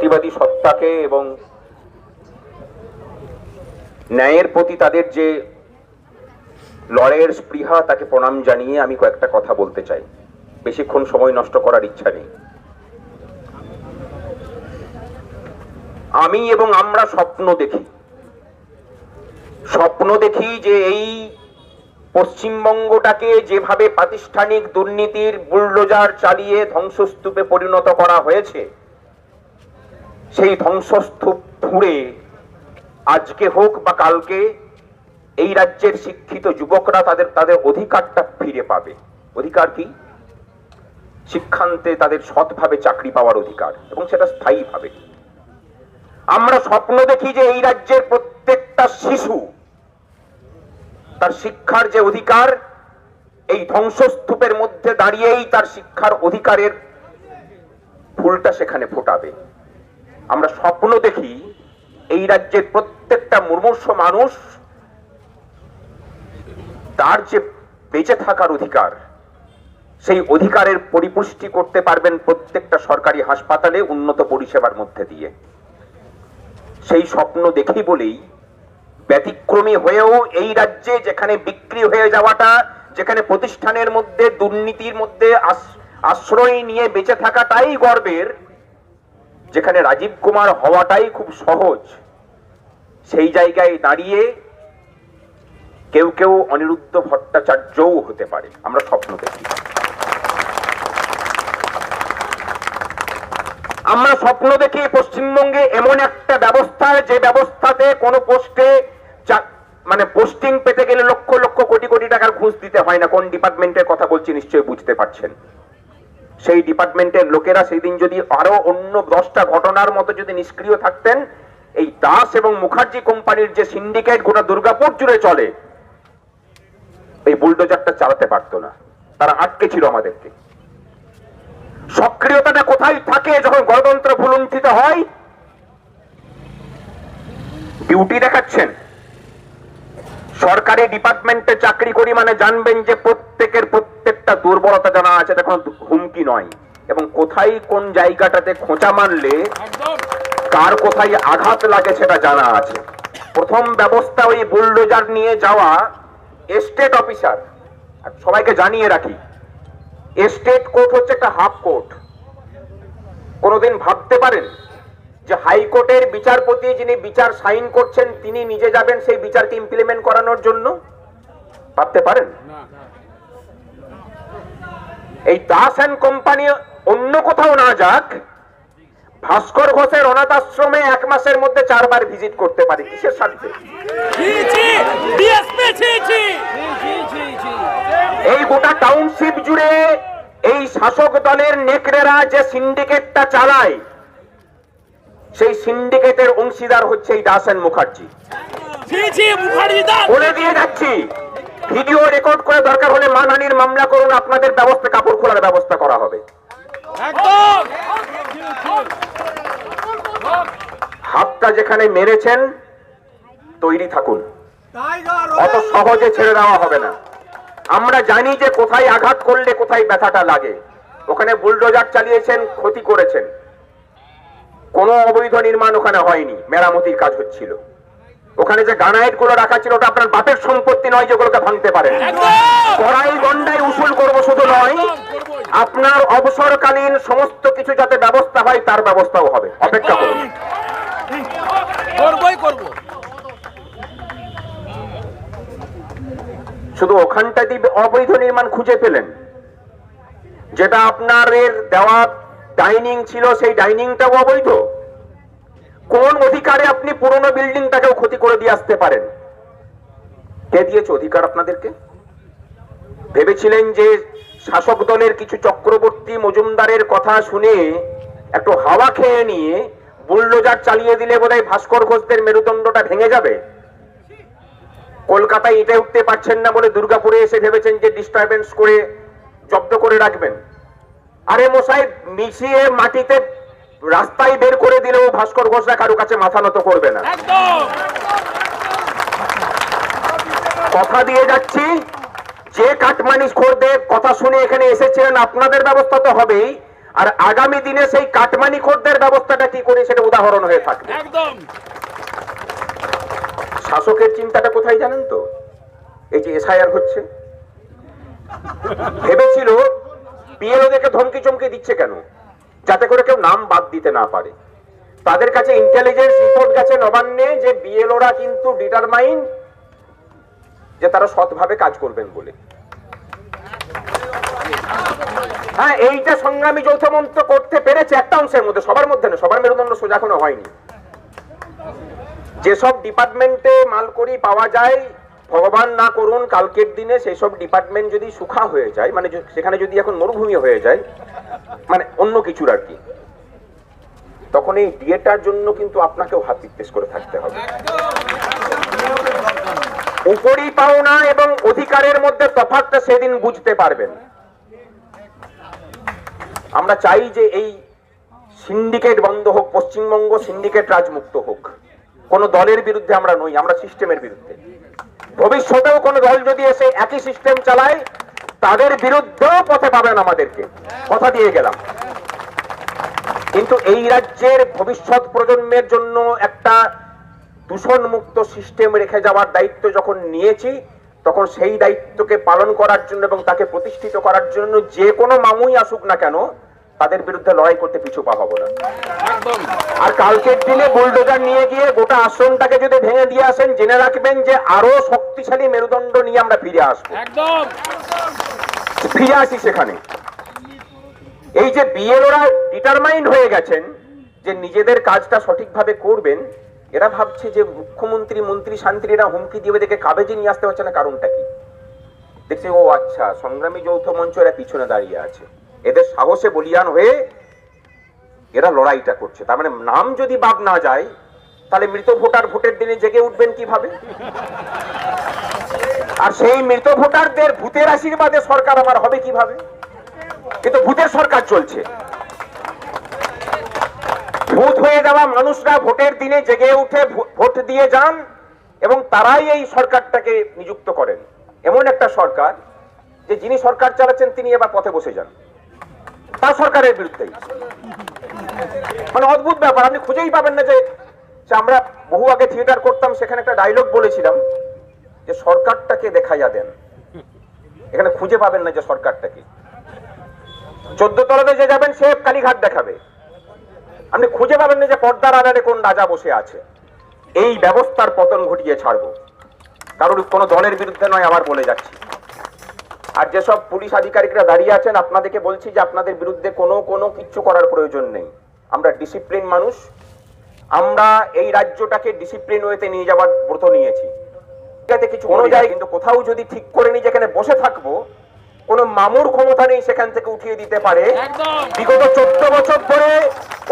প্রতিবাদী সত্তাকে এবং ন্যায়ের প্রতি তাদের যে লড়াইয়ের স্পৃহা, তাকে প্রণাম জানিয়ে আমি কয়েকটা কথা বলতে চাই। বেশিক্ষণ সময় নষ্ট করার ইচ্ছা নেই। আমি এবং আমরা স্বপ্ন দেখি। স্বপ্ন দেখি যে এই পশ্চিমবঙ্গটাকে যেভাবে প্রাতিষ্ঠানিক দুর্নীতির বুলডোজার চালিয়ে ধ্বংসস্তূপে পরিণত করা হয়েছে সেই ধ্বংসস্তূপ ফুঁড়ে আজকে হোক বা কালকে, এই রাজ্যের শিক্ষিত যুবকরা তাদের তাদের অধিকারটা ফিরে পাবে। অধিকার কি? শিক্ষান্তে তাদের সৎভাবে চাকরি পাওয়ার অধিকার, এবং সেটা স্থায়ীভাবে। আমরা স্বপ্ন দেখি যে এই রাজ্যের প্রত্যেকটা শিশু তার শিক্ষার যে অধিকার, এই ধ্বংসস্তূপের মধ্যে দাঁড়িয়েই তার শিক্ষার অধিকারের ফুলটা সেখানে ফোটাবে। আমরা স্বপ্ন দেখি এই রাজ্যের প্রত্যেকটা মুমূর্ষ মানুষ তার যে বেঁচে থাকার অধিকার, সেই অধিকারের পরিপুষ্টি করতে পারবেন প্রত্যেকটা সরকারি হাসপাতালে উন্নত পরিষেবার মধ্যে দিয়ে। সেই স্বপ্ন দেখি বলেই ব্যতিক্রমী হয়েও এই রাজ্যে যেখানে বিক্রি হয়ে যাওয়াটা, যেখানে প্রতিষ্ঠানের মধ্যে দুর্নীতির মধ্যে আশ্রয় নিয়ে বেঁচে থাকাটাই গর্বের যেখানে রাজীব কুমার হওয়াটাই খুব সহজ, সেই জায়গায় দাঁড়িয়ে কেউ কেউ অনিরুদ্ধ ভট্টাচার্যও হতে পারে। আমরা স্বপ্ন দেখি। আমরা স্বপ্ন দেখি পশ্চিমবঙ্গে এমন একটা ব্যবস্থা, যে ব্যবস্থাতে কোনো পোস্টে মানে পোস্টিং পেতে গেলে লক্ষ লক্ষ কোটি কোটি টাকার ঘুষ দিতে হয় না। কোন ডিপার্টমেন্টের কথা বলছি নিশ্চয়ই বুঝতে পারছেন। সেই ডিপার্টমেন্টের লোকেরা সেই দিন যদি আরও অন্য দশটা ঘটনার মতো যদি নিষ্ক্রিয় থাকতেন, এই দাস এবং মুখার্জি কোম্পানির যে সিন্ডিকেট গোটা দুর্গাপুর জুড়ে চলে, এই বুলডোজারটা চালাতে পারতো না। তারা আটকে ছিল আমাদেরকে। সক্রিয়তাটা কোথায় থাকে যখন গণতন্ত্র ভুলুণ্ঠিত হয়? ডিউটি দেখাচ্ছেন। সরকারি ডিপার্টমেন্টে চাকরি করি মানে জানবেন যে প্রত্যেকের প্রত্যেকটা দুর্বলতা জানা আছে এটা কোনো হুমকি নয়। এবং কোথায় কোন জায়গাটাতে খোঁচা মারলে কার কোথায় আঘাত লাগে সেটা জানা আছে। প্রথম ব্যবস্থা ওই বুলডোজার নিয়ে যাওয়া এস্টেট অফিসার। সবাইকে জানিয়ে রাখি এস্টেট কোর্ট হচ্ছে একটা হাফ কোর্ট। কোনোদিন ভাবতে পারেন যে হাইকোর্টের বিচারপতি যিনি বিচার সাইন করছেন তিনি নিজে যাবেন সেই বিচারকে ইমপ্লিমেন্ট করানোর জন্য? ভাবতে পারেন? এই দাস অ্যান্ড কোম্পানি অন্য কোথাও না যাক ভাস্কর ঘোষের অনাথ আশ্রমে এক মাসের মধ্যে চারবার ভিজিট করতে পারে। কিসের স্বার্থে এই গোটা টাউনশিপ জুড়ে এই শাসক দলের নেকড়েরা যে সিন্ডিকেটটা চালায় সেই সিন্ডিকেটের অংশীদার হচ্ছে এই দাস অ্যান্ড মুখার্জি। বলে দিয়ে যাচ্ছি ভিডিও রেকর্ড করে দরকার হলে মানহানির মামলা করুন আপনাদের ব্যবস্থা কাপড় খোলার ব্যবস্থা করা হবে। হাতটা যেখানে মেরেছেন তৈরি থাকুন। অত সহজে ছেড়ে দেওয়া হবে না। আমরা জানি যে কোথায় আঘাত করলে কোথায় ব্যথাটা লাগে। ওখানে বুলডোজার চালিয়েছেন ক্ষতি করেছেন। কোনো অবৈধ নির্মাণ ওখানে হয়নি মেরামতির কাজ হচ্ছিল। ওখানে যে গানাইটগুলো রাখা ছিল ওটা আপনার বাপের সম্পত্তি নয় যেগুলোকে ভাঙতে পারে। কড়াই গন্ডায় উসুল করব শুধু নয় আপনার অবসরকালীন সমস্ত কিছু যাতে ব্যবস্থা হয় তার ব্যবস্থাও হবে। অপেক্ষা করুন। করবই করব। শুধু ওখানটাতেই অবৈধ নির্মাণ খুঁজে পেলেন। যেটা আপনার এর দেওয়া ডাইনিং ছিল সেই ডাইনিংটাও অবৈধ? কোন অধিকারে আপনি পুরনো বিল্ডিংটাকেও ক্ষতি করে দিয়ে আসতে পারেন? কে দিয়েছে অধিকার আপনাদেরকে? ভেবেছিলেন যে শাসক দলের কিছু চক্রবর্তী মজুমদারের কথা শুনে একটু হাওয়া খেয়ে নিয়ে বুলডোজার চালিয়ে দিলে বোধহয় ভাস্কর ঘোষদের মেরুদণ্ডটা ভেঙে যাবে? কলকাতায় ইটে উঠতে পারছেন না বলে দুর্গাপুরে এসে ভেবেছেন যে ডিস্টারবেন্স করে জব্দ করে রাখবেন। আরে মশাই, মিশিয়ে মাটিতে রাস্তায় বের করে দিলেও ভাস্কর ঘোষরা কারও কাছে মাথা নত করবে না। কথা দিয়ে যাচ্ছি। যে কাটমানি খোরদের কথা শুনে এখানে এসেছিলেন আপনাদের ব্যবস্থা তো হবেই। আর আগামী দিনে সেই কাটমানি খদ্দের ব্যবস্থাটা কি করে সেটা উদাহরণ হয়ে থাকবে। শাসকের চিন্তাটা কোথায় জানেন তো? এই যে এসআইআর হচ্ছে। ভেবেছিল বিএলও দেখে ধমকি চমকি দিচ্ছে কেন? যাতে করে কেউ নাম বাদ দিতে না পারে। তাদের কাছে ইন্টেলিজেন্স রিপোর্ট গেছে নবান্নে যে বিএলওরা কিন্তু ডিটারমাইন যে তারা সৎভাবে কাজ করবেন বলে। হ্যাঁ এইটা সংগ্রামী যৌথ মন্ত্র করতে পেরেছে একটা অংশের মধ্যে, সবার মধ্যে না সবার মেরুদণ্ড সোজা এখনও হয়নি। যেসব ডিপার্টমেন্টে মালকড়ি পাওয়া যায় ভগবান না করুন, কালকের দিনে সেসব ডিপার্টমেন্ট যদি সুখা হয়ে যায় মানে সেখানে যদি এখন মরুভূমি হয়ে যায় মানে অন্য কিছুর আর কি, তখন এই ডিএটার জন্য কিন্তু আপনাকেও হাত পিত্তেস করে থাকতে হবে। উপরি পাওনা এবং অধিকারের মধ্যে তফাৎটা সেদিন বুঝতে পারবেন। আমরা চাই যে এই সিন্ডিকেট বন্ধ হোক, পশ্চিমবঙ্গ সিন্ডিকেট রাজমুক্ত হোক। কোন দলের বিরুদ্ধে আমরা নই, আমরা সিস্টেমের বিরুদ্ধে। ভবিষ্যতেও কোন দল যদি এসে একই সিস্টেম চালায়, তাদের বিরুদ্ধেও পথে পাবেন আমাদেরকে। কথা দিয়ে গেলাম। কিন্তু এই রাজ্যের ভবিষ্যৎ প্রজন্মের জন্য একটা দূষণ মুক্ত সিস্টেম রেখে যাওয়ার দায়িত্ব যখন নিয়েছি, তখন সেই দায়িত্বকে পালন করার জন্য এবং তাকে প্রতিষ্ঠিত করার জন্য যে কোনো মামুই আসুক না কেন তাদের বিরুদ্ধে লড়াই করতে পিছু পা হব না। আর কালকের দিনে বুলডোজার নিয়ে গিয়ে গোটা আশ্রমটাকে যদি ভেঙে দিয়ে আসেন জেনে রাখবেন যে আরও শক্তিশালী মেরুদণ্ড নিয়ে আমরা ফিরে আসব। ফিরে আসি সেখানে। এই যে বিএলওরা ডিটারমাইন্ড হয়ে গেছেন যে নিজেদের কাজটা সঠিকভাবে করবেন এরা ভাবছে যে মুখ্যমন্ত্রী মন্ত্রী শান্তিরা হুমকি দিয়ে দেখে কাবেজে নিয়ে আসতে পারছে না কারণটা কি? দেখছে ও আচ্ছা সংগ্রামী যৌথ মঞ্চ এরা পিছনে দাঁড়িয়ে আছে। এদের সাহসে বলিয়ান হয়ে এরা লড়াইটা করছে। তার মানে নাম যদি বাদ না যায়, তাহলে মৃত ভোটার ভোটের দিনে জেগে উঠবেন কীভাবে? আর সেই মৃত ভোটারদের ভূতের আশীর্বাদে সরকার আমার হবে কীভাবে? কিন্তু ভূতের সরকার চলছে। ভূত হয়ে যাওয়া মানুষরা ভোটের দিনে জেগে উঠে ভোট দিয়ে যান এবং তারাই এই সরকারটাকে নিযুক্ত করেন। এমন একটা সরকার, যে যিনি সরকার চালাচ্ছেন, তিনি এবার পথে বসে যান। তার সরকারের বিরুদ্ধেই মানে অদ্ভুত ব্যাপার, আপনি খুঁজেই পাবেন না যে আমরা বহু আগে থিয়েটার করতাম, সেখানে একটা ডায়লগ বলেছিলাম যে সরকারটাকে দেখাইয়া দেন এখানে খুঁজে পাবেন না যে সরকারটাকে। চোদ্দ তলাতে যে যাবেন, সে কালীঘাট দেখাবে। আপনি খুঁজে পাবেন না যে পর্দার আড়ালে কোন রাজা বসে আছে। এই ব্যবস্থার পতন ঘটিয়ে ছাড়বো। কারোর কোনো দলের বিরুদ্ধে নয়, আবার বলে যাচ্ছি। আর যেসব পুলিশ আধিকারিকরা দাঁড়িয়ে আছেন আপনাদেরকে বলছি যে আপনাদের বিরুদ্ধে কোনো কোনো কিচ্ছু করার প্রয়োজন নেই। আমরা ডিসিপ্লিন মানুষ। আমরা এই রাজ্যটাকে ডিসিপ্লিন ওয়েতে নিয়ে যাওয়ার ব্রত নিয়েছি। কিছু কোনো জায়গায় কিন্তু কোথাও যদি ঠিক করে নি যেখানে বসে থাকব কোনো মামুর ক্ষমতা নেই সেখান থেকে উঠিয়ে দিতে পারে। বিগত চোদ্দ বছর ধরে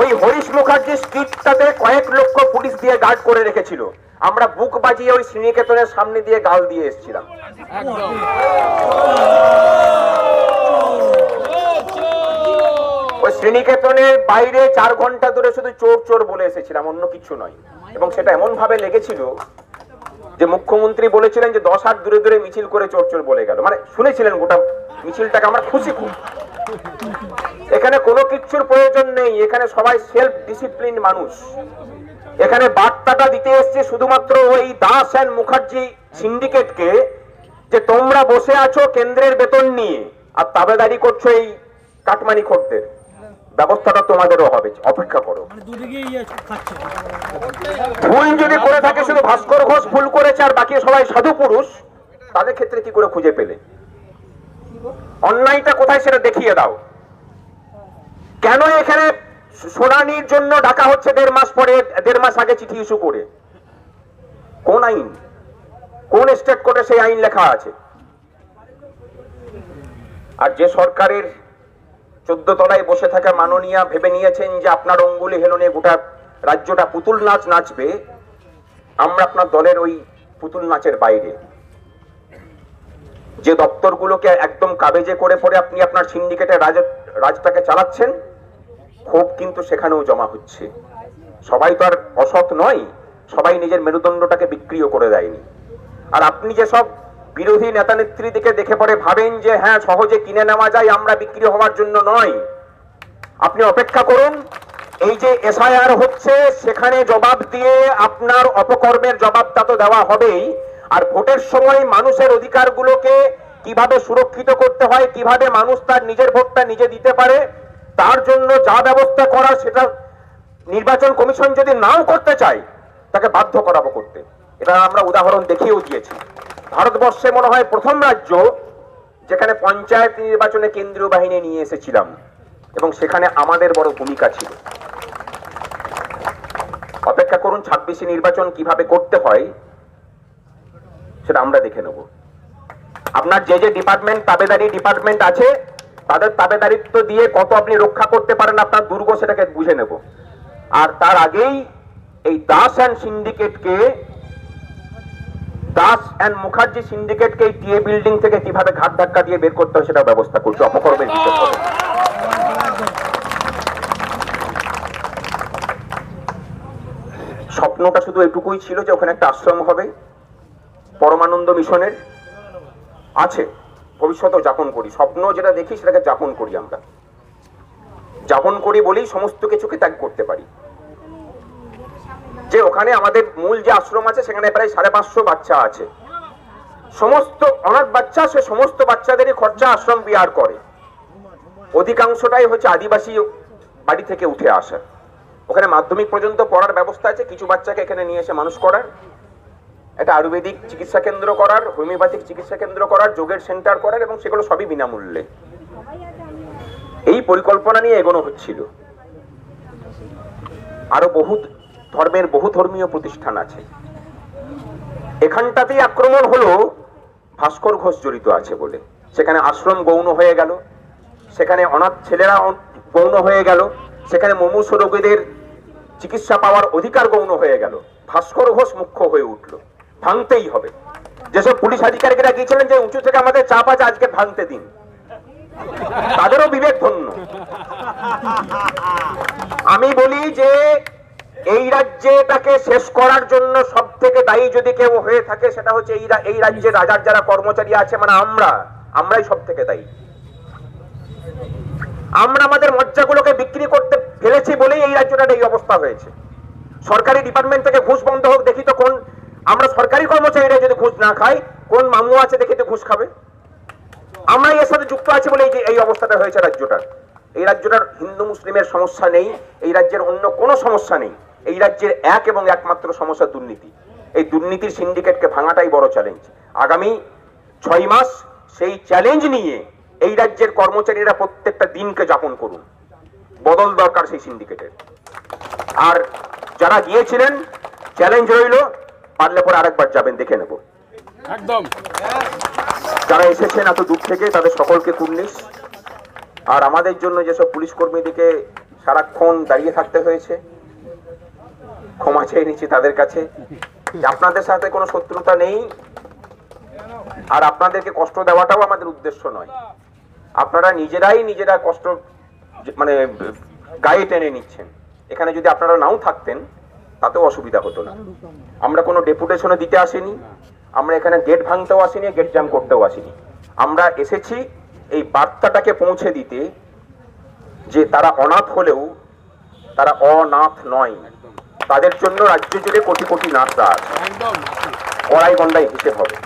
ওই হরিশ মুখার্জি স্ট্রিটটাতে কয়েক লক্ষ পুলিশ দিয়ে গার্ড করে রেখেছিল। আমরা বুক বাজিয়ে ওই শ্রীনিকেতনের সামনে দিয়ে গাল দিয়ে এসেছিলাম। একদম। ওই শ্রীনিকেতনের বাইরে চার ঘণ্টা ধরে শুধু চোর চোর বলে এসেছিলাম, অন্য কিছু নয়। এবং সেটা এমন ভাবে লেগেছিল যে মুখ্যমন্ত্রী বলেছিলেন যে দশ হাত দূরে দূরে মিছিল করে চোর চোর বলে গেল। মানে শুনেছিলেন গোটা মিছিলটাকে, আমরা খুশি খুব। এখানে কোনো কিচ্ছুর প্রয়োজন নেই, এখানে সবাই সেলফ ডিসিপ্লিন মানুষ। এখানে বার্তাটা দিতে এসছে শুধুমাত্র ওই দাস অ্যান্ড মুখার্জি সিন্ডিকেটকে যে তোমরা বসে আছো কেন্দ্রের বেতন নিয়ে আর তাবেদারি করছ এই কাটমানি খদ্দের। ব্যবস্থাটা তোমাদেরও হবে অপেক্ষা করো। মানে ইয়ে ভুল যদি করে থাকে শুধু ভাস্কর ঘোষ ভুল করেছে আর বাকি সবাই সাধু পুরুষ তাদের ক্ষেত্রে কি করে খুঁজে পেলে? অন্যায়টা কোথায় সেটা দেখিয়ে দাও। কেন এখানে শুনানির জন্য ডাকা হচ্ছে দেড় মাস পরে দেড় মাস আগে চিঠি ইস্যু করে? কোন আইন? কোন স্টেট কোর্টে সেই আইন লেখা আছে? আর যে সরকারের চোদ্দ তলায় বসে থাকা মাননীয়া ভেবে নিয়েছেন যে আপনার অঙ্গুলি হেলনে গোটা রাজ্যটা পুতুল নাচ নাচবে, আমরা আপনার দলের ওই পুতুল নাচের বাইরে। যে দপ্তরগুলোকে একদম কাবেজে করে পরে আপনি আপনার সিন্ডিকেটের রাজ রাজটাকে চালাচ্ছেন, ক্ষোভ কিন্তু সেখানেও জমা হচ্ছে। সবাই তো আর অসৎ নয়, সবাই নিজের মেরুদণ্ডটাকে বিক্রিও করে দেয়নি। আর আপনি যে সব বিরোধী নেতা নেত্রীদিকে দেখে পরে ভাবেন যে হ্যাঁ সহজে কিনে নেওয়া যায়, আমরা বিক্রি হওয়ার জন্য নয়। আপনি অপেক্ষা করুন, এই যে এসআইআর হচ্ছে, সেখানে জবাব দিয়ে আপনার অপকর্মের জবাবটা তো দেওয়া হবেই। আর ভোটের সময় মানুষের অধিকারগুলোকে কীভাবে সুরক্ষিত করতে হয়, কীভাবে মানুষ তার নিজের ভোটটা নিজে দিতে পারে, তার জন্য যা ব্যবস্থা করার সেটা নির্বাচন কমিশন যদি নাও করতে চায়, তাকে বাধ্য করাবো করতে। এটা আমরা উদাহরণ দেখিয়েও দিয়েছি। ভারতবর্ষে মনে হয় প্রথম রাজ্য যেখানে পঞ্চায়েত নির্বাচনে কেন্দ্রীয় বাহিনী নিয়ে এসেছিলাম এবং সেখানে আমাদের বড় ভূমিকা ছিল। অপেক্ষা করুন ছাব্বিশে নির্বাচন কীভাবে করতে হয়, সেটা আমরা দেখে নেব। আপনার যে যে ডিপার্টমেন্ট, তাবেদারি ডিপার্টমেন্ট আছে, তাদের তাবেদারিত্ব দিয়ে কত আপনি রক্ষা করতে পারেন আপনার দুর্গ সেটাকে বুঝে নেব। আর তার আগেই এই দাস অ্যান্ড সিন্ডিকেটকে দাস অ্যান্ড মুখার্জি সিন্ডিকেটকে এই টিএ বিল্ডিং থেকে কীভাবে ঘাট ধাক্কা দিয়ে বের করতে হয় সেটা ব্যবস্থা করছে। অপকর্মের। স্বপ্নটা শুধু এটুকুই ছিল যে ওখানে একটা আশ্রম হবে। পরমানন্দ মিশনের আছে। ভবিষ্যতেও যাপন করি। স্বপ্ন যেটা দেখি সেটাকে যাপন করি আমরা। যাপন করি বলেই সমস্ত কিছুকে ত্যাগ করতে পারি। যে ওখানে আমাদের মূল যে আশ্রম আছে, সেখানে প্রায় সাড়ে পাঁচশো বাচ্চা আছে। সমস্ত অনাথ বাচ্চা, সে সমস্ত বাচ্চাদেরই খরচা আশ্রম বিহার করে। অধিকাংশটাই হচ্ছে আদিবাসী বাড়ি থেকে উঠে আসা। ওখানে মাধ্যমিক পর্যন্ত পড়ার ব্যবস্থা আছে, কিছু বাচ্চাকে এখানে নিয়ে এসে মানুষ করার। একটা আয়ুর্বেদিক চিকিৎসা কেন্দ্র করার, হোমিওপ্যাথিক চিকিৎসা কেন্দ্র করার, যোগের সেন্টার করার এবং সেগুলো সবই বিনামূল্যে। এই পরিকল্পনা নিয়ে এগোনো হচ্ছিল। আরও বহু ধর্মের বহু ধর্মীয় প্রতিষ্ঠান আছে। এখানটাতেই আক্রমণ হলো ভাস্কর ঘোষ জড়িত আছে বলে। সেখানে আশ্রম গৌণ হয়ে গেল। সেখানে অনাথ ছেলেরা গৌণ হয়ে গেল। সেখানে মুমূর্ষ রোগীদের চিকিৎসা পাওয়ার অধিকার গৌণ হয়ে গেল। ভাস্কর ঘোষ মুখ্য হয়ে উঠল। ভাঙতেই হবে। যেসব পুলিশ আধিকারিকেরা গিয়েছিলেন যে উঁচু থেকে আমাদের চাপ আছে, আজকে ভাঙতে দিন। তাদেরও বিবেক ধন্য। এই রাজ্যটাকে শেষ করার জন্য সব থেকে দায়ী যদি কেউ হয়ে থাকে সেটা হচ্ছে এই এই রাজ্যের রাজার যারা কর্মচারী আছে মানে আমরা আমরাই সব থেকে দায়ী। আমরা আমাদের মজ্জাগুলোকে বিক্রি করতে ফেলেছি বলেই এই রাজ্যটার এই অবস্থা হয়েছে। সরকারি ডিপার্টমেন্ট থেকে ঘুষ বন্ধ হোক দেখি তো কোন আমরা সরকারি কর্মচারীরা যদি ঘুষ না খাই কোন মামু আছে দেখি তো ঘুষ খাবে? আমরা এর সাথে যুক্ত আছি বলে এই অবস্থাটা হয়েছে রাজ্যটার। এই রাজ্যটার হিন্দু মুসলিমের সমস্যা নেই এই রাজ্যের অন্য কোনো সমস্যা নেই। এই রাজ্যের এক এবং একমাত্র সমস্যা দুর্নীতি। এই দুর্নীতির সিন্ডিকেটকে ভাঙাটাই বড় চ্যালেঞ্জ আগামী ছয় মাস সেই চ্যালেঞ্জ নিয়ে এই রাজ্যের কর্মচারীরা প্রত্যেকটা দিনকে যাপন করুন। বদল দরকার সেই সিন্ডিকেটের আর যারা গিয়েছিলেন চ্যালেঞ্জ রইল পারলে পরে আরেকবার যাবেন দেখে নেব। একদম। যারা এসেছেন এত দূর থেকে তাদের সকলকে কুর্নিশ। আর আমাদের জন্য যেসব পুলিশ কর্মীদেরকে সারাক্ষণ দাঁড়িয়ে থাকতে হয়েছে ক্ষমা চেয়ে নিচ্ছি তাদের কাছে। আপনাদের সাথে কোনো শত্রুতা নেই, আর আপনাদেরকে কষ্ট দেওয়াটাও আমাদের উদ্দেশ্য নয়। আপনারা নিজেরাই নিজেরা কষ্ট মানে গায়ে টেনে নিচ্ছেন। এখানে যদি আপনারা নাও থাকতেন, তাতেও অসুবিধা হতো না। আমরা কোনো ডেপুটেশনে দিতে আসিনি। আমরা এখানে গেট ভাঙতেও আসিনি, গেট জ্যাম করতেও আসিনি। আমরা এসেছি এই বার্তাটাকে পৌঁছে দিতে যে তারা অনাথ হলেও তারা অনাথ নয়। তাদের জন্য রাজ্য জুড়ে কোটি কোটি নার্স আছে। কড়াই গন্ডায় হিসেব হবে।